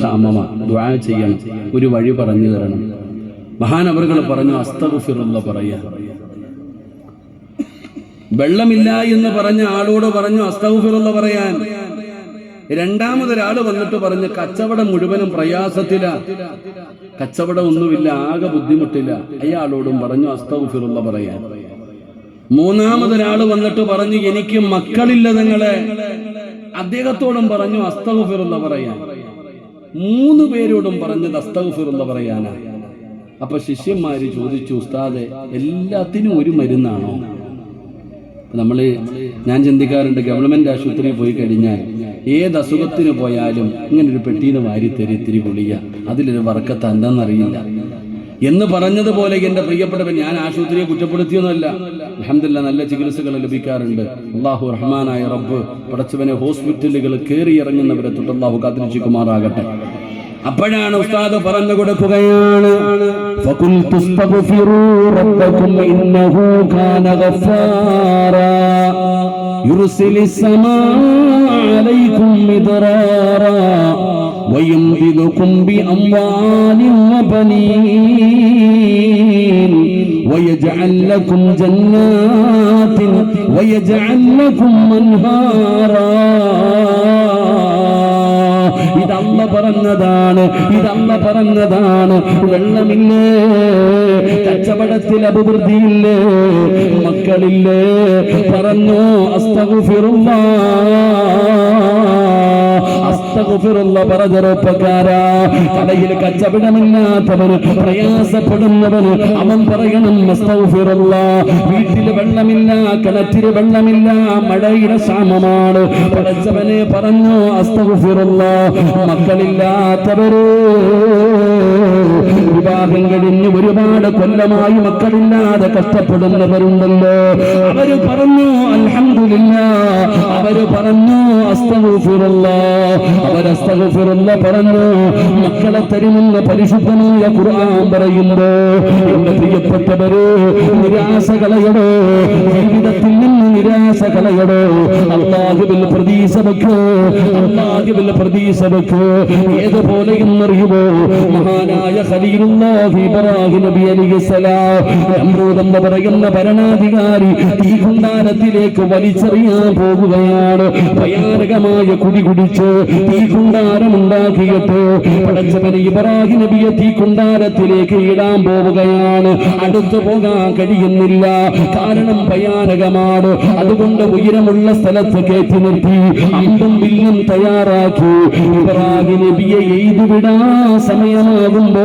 അമ്മമ ദ്വാ ചെയ്യണം. ഒരു വഴി പറഞ്ഞു തരണം. മഹാനവറുകൾ പറഞ്ഞു അസ്തഗുഫിറുള്ള പറയാ വെള്ളമില്ല എന്ന് പറഞ്ഞ ആളോട് പറഞ്ഞു അസ്തഗുഫിറുള്ള പറയാൻ. രണ്ടാമതൊരാൾ വന്നിട്ട് പറഞ്ഞു കച്ചവടം മുഴുവനും പ്രയാസത്തില. കച്ചവടം ഒന്നുമില്ല ആകെ ബുദ്ധിമുട്ടില്ല. അയാളോടും പറഞ്ഞു അസ്തഗുഫിറുള്ള പറയാൻ. മൂന്നാമതൊരാൾ വന്നിട്ട് പറഞ്ഞു എനിക്ക് മക്കളില്ല നിങ്ങളെ. അദ്ദേഹത്തോടും പറഞ്ഞു അസ്തഗുഫിറുള്ള പറയാൻ. മൂന്ന് പേരോടും പറഞ്ഞത് എന്ന് പറയാനാ. അപ്പൊ ശിഷ്യന്മാര് ചോദിച്ചു ഉസ്താദെ എല്ലാത്തിനും ഒരു മരുന്നാണോ? നമ്മൾ ഞാൻ ചിന്തിക്കാറുണ്ട് ഗവൺമെന്റ് ആശുപത്രിയിൽ പോയി കഴിഞ്ഞാൽ ഏത് അസുഖത്തിന് പോയാലും ഇങ്ങനെ ഒരു പെട്ടീന്ന് വാരി തരി ഇത്തിരി ഗുളിക അതിലൊരു വർക്കത്ത് എന്താണെന്നറിയില്ല എന്ന് പറഞ്ഞതുപോലെ എന്റെ പ്രിയപ്പെട്ടവൻ ഞാൻ ആശുപത്രിയെ കുറ്റപ്പെടുത്തിയൊന്നുമല്ല. അലഹമില്ല നല്ല ചികിത്സകൾ ലഭിക്കാറുണ്ട് അള്ളാഹു റഹ്മാനായ റബ്ബ് പടച്ചവനെ ഹോസ്പിറ്റലുകൾ കയറി ഇറങ്ങുന്നവരെ തൊട്ട് അള്ളാഹു കാത്തിരക്ഷിക്കുമാറാകട്ടെ അപ്പോഴാണ് ഉസ്താദ് പറഞ്ഞു കൊടുക്കുകയാണ് فقلت استغفروا ربكم إنه كان غفارا يرسل السماء عليكم مدرارا ويمددكم بأموال وبنين ويجعل لكم جنات ويجعل لكم أنهارا. ഇതല്ല പറഞ്ഞതാണ് ഇതമ്മ പറഞ്ഞതാണ്. വെള്ളമില്ലേ? കച്ചവടത്തിൽ അഭിവൃദ്ധിയില്ലേ? മക്കളില്ലേ? പറഞ്ഞു അസ്തഗുഫിറുള്ള അസ്തഗുഫിറുള്ള പറ ചെറുപ്പക്കാരാ കടയിൽ കച്ചവടമില്ലാത്തവന് പ്രയാസപ്പെടുന്നവന് അവൻ പറയണം വീട്ടിൽ വെള്ളമില്ല കിണറ്റിൽ വെള്ളമില്ല മഴയുടെ ക്ഷാമമാണ്. പടച്ചവനെ പറഞ്ഞു അസ്തഗുഫിറുള്ള മക്കളില്ലാത്തവര് വിവാഹം കഴിഞ്ഞ് ഒരുപാട് കൊല്ലമായി മക്കളില്ലാതെ കഷ്ടപ്പെടുന്നവരുണ്ടല്ലോ. അവർ പറഞ്ഞു അലഹമില്ല അവർ പറഞ്ഞു അസ്തഗുഫിറുള്ള അവരസ്തഗുഫിറുള്ള പറഞ്ഞു മക്കളെ തരുമെന്ന് പരിശുദ്ധമായ ഖുർആൻ പറയുമ്പോ എന്റെ പ്രിയപ്പെട്ടവര് നിരാശ കളയടോ ജീവിതത്തിൽ നിന്ന് നിരാശ കളയടോ അള്ളാഹുവിൽ പ്രതീക്ഷ വെക്കോ അള്ളാഹുവിൽ പ്രതീക്ഷ വെക്കോ ഏതുപോലെ എന്നറിയുമോ? മഹാനായ നബി എന്ന് പറയുന്ന ഭരണാധികാരി ഈ കുണ്ടാരത്തിലേക്ക് വലിച്ചെറിയാൻ പോകുകയാണ്. ഭയാനകമായ കുടി കുടിച്ച് തീ കുണ്ടാരം ഉണ്ടാക്കിയിട്ട് പടച്ചവന് ഇബ്രാഹിം നബിയെ തീ കുണ്ടാരത്തിലേക്ക് ഇടാൻ പോവുകയാണ്. അടുത്തു പോകാൻ കഴിയുന്നില്ല. കാരണം ഭയാനകമാണ്. അതുകൊണ്ട് ഉയരമുള്ള സ്ഥലത്ത് കയറ്റി നിർത്തി അമ്പും വില്ലും തയ്യാറാക്കി നബിയെ എയ്തു വിടാ സമയമാകുമ്പോ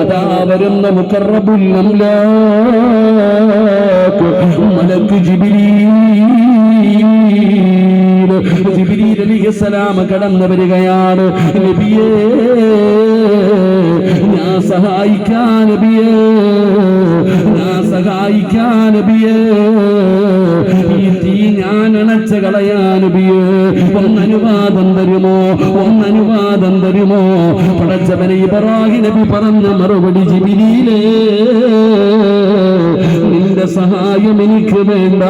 അതാ വരുന്ന മുക്കറബുൽ മലക്ക് ജിബിലീ ജിബ്രീൽ അലൈഹിസ്സലാം കടന്നു വരികയാണ്. നബിയേ ഞാൻ സഹായിക്കാൻ നബിയേ. ഞാൻ സഹായിക്കാൻ നബിയേ. ഈ തീ ഞാൻ അണച്ച കളയാൻ നബിയേ. ഒന്നനുവാദം തരുമോ? ഒന്നനുവാദം തരുമോ? പടച്ചവനെ ഇബ്രാഹിം നബി പറഞ്ഞ മറുപടി ജിബിലീലേ. നിന്റെ സഹായം എനിക്ക് വേണ്ട.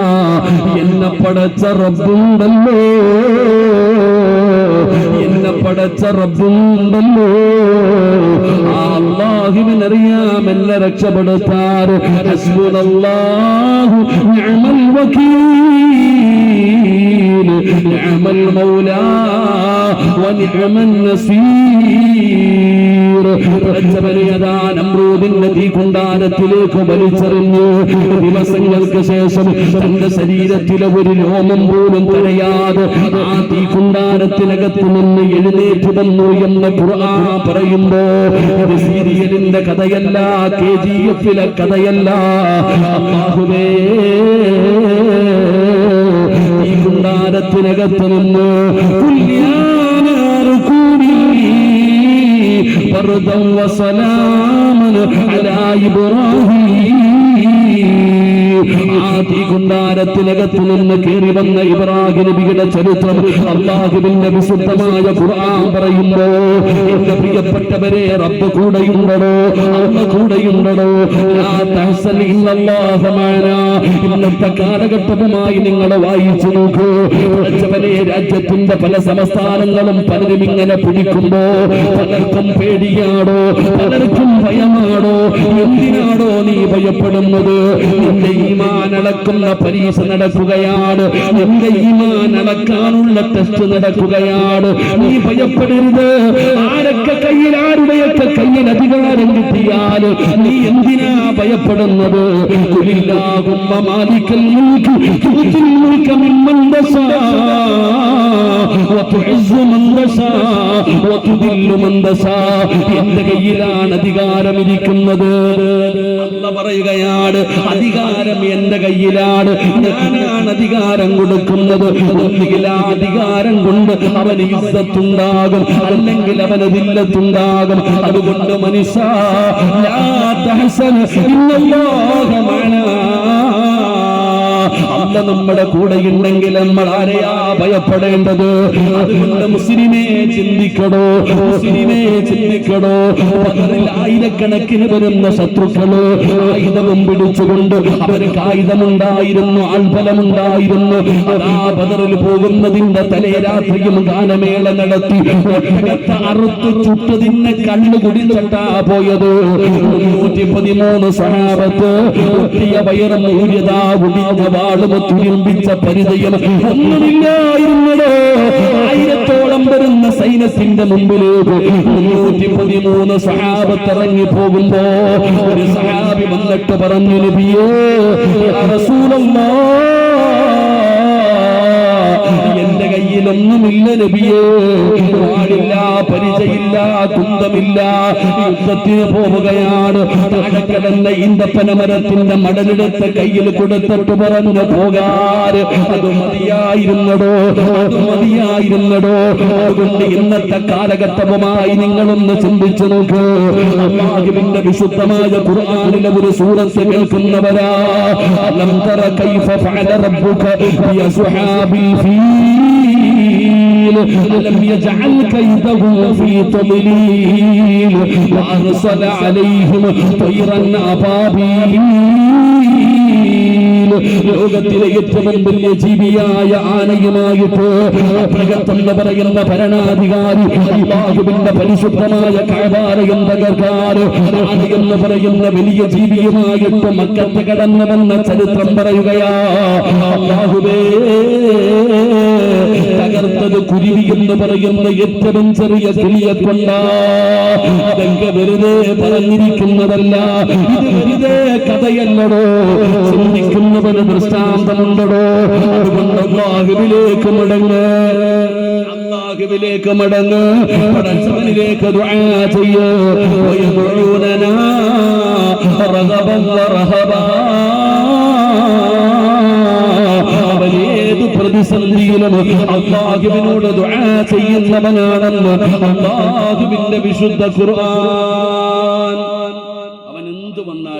എന്നെ പടച്ച റബ്ബുണ്ടല്ലോ. എന്നെ പടച്ച റബ്ബുണ്ടല്ലോ. അറിയാമെല്ല രക്ഷപ്പെടുത്താൻ. ഹസ്ബുനല്ലാഹു നിഅമൽ വകീൽ. വനിഅമൻ നസീർ പ്രജബലിയതാ നമ്രൂദിന്റെ തീകുണ്ടാരത്തിലേക്ക് വലിച്ചെറിഞ്ഞ്. ദിവസങ്ങൾക്ക് ശേഷം തന്റെ ശരീരത്തിലെ ഒരു രോമം പോലും തടയാതെ ആ തീകുണ്ടാരത്തിനകത്ത് നിന്ന് എഴുന്നേറ്റ് വന്നു എന്ന് ഖുർആൻ പറയുമ്പോ ഇത് സീരിയലിന്റെ കഥയല്ല കെ ജി എഫിലെ കഥയല്ല. അല്ലാഹുവേ ഈ കുണ്ടാരത്തിനകത്ത് നിന്ന് بردا وسلاما على إبراهيم ആ തീകുണ്ടാരത്തിനകത്ത് നിന്ന് കയറി വന്ന ഇബ്രാഹിം നബിയുടെ ചരിത്രം അള്ളാഹുവിന്റെ വിശുദ്ധമായ ഖുർആൻ പറയുമ്പോ എന്റെ പ്രിയപ്പെട്ടവരെ റബ്ബ് കൂടെയുണ്ടടോ അമ്മ കൂടെയുണ്ടടോ. ഇന്നത്തെ കാലഘട്ടവുമായി നിങ്ങൾ വായിച്ചു നോക്കൂ. പഠിച്ചവനെ രാജ്യത്തിന്റെ പല സംസ്ഥാനങ്ങളും പലരും ഇങ്ങനെ പിടിക്കുമ്പോ പലർക്കും പേടിയാടോ പലർക്കും ഭയമാടോ എന്തിനാടോ നീ ഭയപ്പെടുന്നത്? നിന്റെ ഈമാൻ അളക്കുന്ന പരീക്ഷ നടക്കുകയാണ് നിന്റെ ഈമാൻ അളക്കാനുള്ള ടെസ്റ്റ് നടക്കുകയാണ് നീ ഭയപ്പെടരുത് ആരൊക്കെ കയ്യിൽ ആരുടെയൊക്കെ കയ്യിൽ അധികാരം കിട്ടിയാൽ നീ എന്തിനാ ഭയപ്പെടുന്നത് കുലില്ലാകുമ്മ മാലിക്കൽ മുൽക്ക് തുത്തിൽ മുൽക്ക മിമ്മൻ തശാ وتعز من تشاء وتذل من تشاء എന്റെ കയ്യിലാണ് അധികാരം ഇരിക്കുന്നത് അല്ല പറയുകയാണ് അധികാരം എന്റെ കയ്യിലാണ്. ഞാനാണ് അധികാരം കൊടുക്കുന്നത്. ഒന്നുകിൽ ആ അധികാരം കൊണ്ട് അവന് യുദ്ധത്തുണ്ടാകും അല്ലെങ്കിൽ അവന് ദില്ലത്തുണ്ടാകും. അതുകൊണ്ട് മനുഷ്യ അല്ല നമ്മുടെ കൂടെ ഉണ്ടെങ്കിൽ നമ്മൾ ആരെയാ ഭയപ്പെടേണ്ടത്? അതുകൊണ്ട് മുസ്ലിമേ ചിന്തിക്കടോ മുസ്ലിമേ ചിന്തിക്കടോ. ആയിരക്കണക്കിന് വരുന്ന ശത്രുക്കൾ ആയുധവും പിടിച്ചുകൊണ്ട് അവർക്ക് ആയുധമുണ്ടായിരുന്നു ആൾഫലമുണ്ടായിരുന്നു ആ ബദറിൽ പോകുന്നതിന്റെ തലേ രാത്രിയും ഗാനമേള നടത്തി അറുത്ത് ചുട്ടതിന്റെ കണ്ണു കുടിച്ചിട്ടാ പോയത്. നൂറ്റി പതിമൂന്ന് സഹാബത്ത് ഒട്ടിയ വയറും തുരുമ്പിച്ച പരിചയം ഒന്നുമില്ലായിരുന്നടോ ആയിരത്തോളം വരുന്ന സൈന്യത്തിന്റെ മുമ്പിലേക്ക് മുന്നൂറ്റി പതിമൂന്ന് സഹാബത്ത് ഇറങ്ങി പോകുമ്പോ ഒരു സഹാബി വന്നിട്ട് പറഞ്ഞു നബിയേ യാ റസൂലല്ലാഹ് എന്റെ കയ്യിലൊന്നുമില്ല നബിയേ. പാടില്ല പരിചയില്ല കുന്തമില്ല. യുദ്ധത്തിന് പോവുകയാണ്. കിടന്ന ഈന്തപ്പന മരത്തിന്റെ മടലെടുത്ത് കയ്യിൽ കൊടുത്തിട്ട് പറഞ്ഞു പോകാറ് അത് മതിയായിരുന്നടോ? അത് മതിയായിരുന്നടോ? അതുകൊണ്ട് ഇന്നത്തെ കാലഘട്ടവുമായി നിങ്ങളൊന്ന് ചിന്തിച്ചു നോക്കൂ. അള്ളാഹുവിന്റെ വിശുദ്ധമായ ഖുർആനിലെ ഒരു സൂറത്ത് കേൾക്കുന്നവരാ. ലം കൈഫ ഫഅല റബ്ബുക ബി അസ്ഹാബിൽ فيل ألم يجعل كيدهم في تضليل وأرسل عليهم طيرا أبابيل ലോകത്തിലെ ഏറ്റവും വലിയ ജീവിയായ ആനയുമായിട്ട് പ്രകത്തെന്ന് പറയുന്ന ഭരണാധികാരി അള്ളാഹുവിന്റെ പരിശുദ്ധമായ കാപാലയം തകർക്കാറ് ആന എന്ന് പറയുന്ന വലിയ ജീവിയുമായിട്ട് മക്കത്ത് കടന്നു വന്ന ചരിത്രം പറയുകയാ അള്ളാഹുവേ തകർത്തത് കുരുവി എന്ന് പറയുന്ന ഏറ്റവും ചെറിയ കൊണ്ടാ അതൊക്കെ വെറുതെ പറഞ്ഞിരിക്കുന്നതല്ല. ഇത് വെറുതെ കഥയല്ലടോ. ചിന്തിക്കുന്നവന് ദൃഷ്ടാന്തമുണ്ടടോ. അതുകൊണ്ട് അള്ളാഹുവിലേക്ക് മടങ്ങ്. അള്ളാഹുവിലേക്ക് മടങ്ങ്. പടച്ചവനിലേക്ക് ദുആ ഏത് പ്രതിസന്ധിയിലും അള്ളാഹുവിനോട് ദുആ ചെയ്യുന്നവനാണെന്ന് അള്ളാഹുവിന്റെ വിശുദ്ധ ഖുർആൻ. അവൻ എന്തു വന്നാൽ